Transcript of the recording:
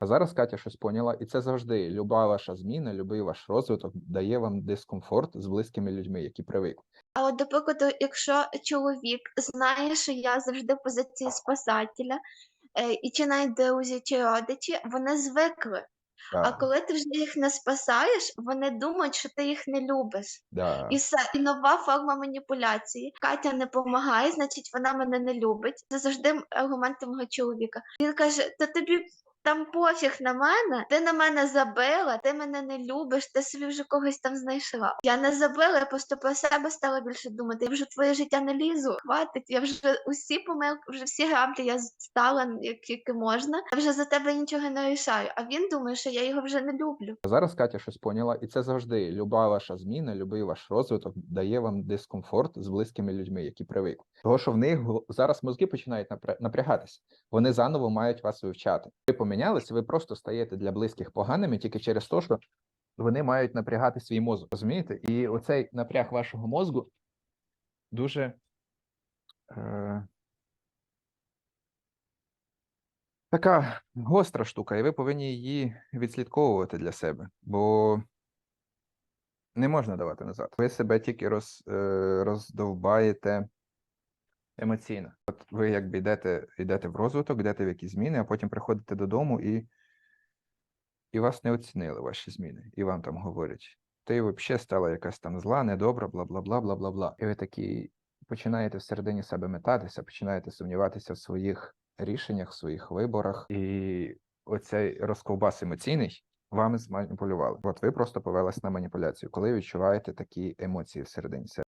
А зараз Катя щось поняла, і це завжди люба ваша зміна, любий ваш розвиток дає вам дискомфорт з близькими людьми, які привикли. А от, до прикладу, якщо чоловік знає, що я завжди в позиції спасателя, е, і чи навіть друзі, чи родичі, вони звикли. А коли ти вже їх не спасаєш, вони думають, що ти їх не любиш. да. І все, і нова форма маніпуляції. Катя не допомагає, значить вона мене не любить. Це завжди аргумент мого чоловіка. Він каже: Та тобі там пофіг на мене, ти на мене забила, ти мене не любиш, ти собі вже когось там знайшла. Я не забила, я просто про себе стала більше думати. Я вже твоє життя не лізу. Хватить, я вже усі помилки, вже всі граблі я стала, як тільки можна. Я вже за тебе нічого не рішаю. А він думає, що я його вже не люблю. Зараз Катя щось поняла, і це завжди люба ваша зміна, любий ваш розвиток дає вам дискомфорт з близькими людьми, які привикли. Того, що в них зараз мозки починають напря- напрягатися. Вони заново мають вас вивчати. Помінялися, ви просто стаєте для близьких поганими тільки через те, що вони мають напрягати свій мозок. Розумієте? І оцей напряг вашого мозку дуже. Е... Така гостра штука, і ви повинні її відслідковувати для себе, бо не можна давати назад. Ви себе тільки роз, е, роздовбаєте емоційно. От ви якби йдете, йдете в розвиток, йдете в якісь зміни, а потім приходите додому і, і вас не оцінили ваші зміни. І вам там говорять, ти взагалі стала якась там зла, недобра, бла бла бла бла бла бла. І ви такі починаєте всередині себе метатися, починаєте сумніватися в своїх рішеннях, в своїх виборах, і оцей розковбас емоційний вами зманіпулювали. От ви просто повелись на маніпуляцію, коли відчуваєте такі емоції всередині себе.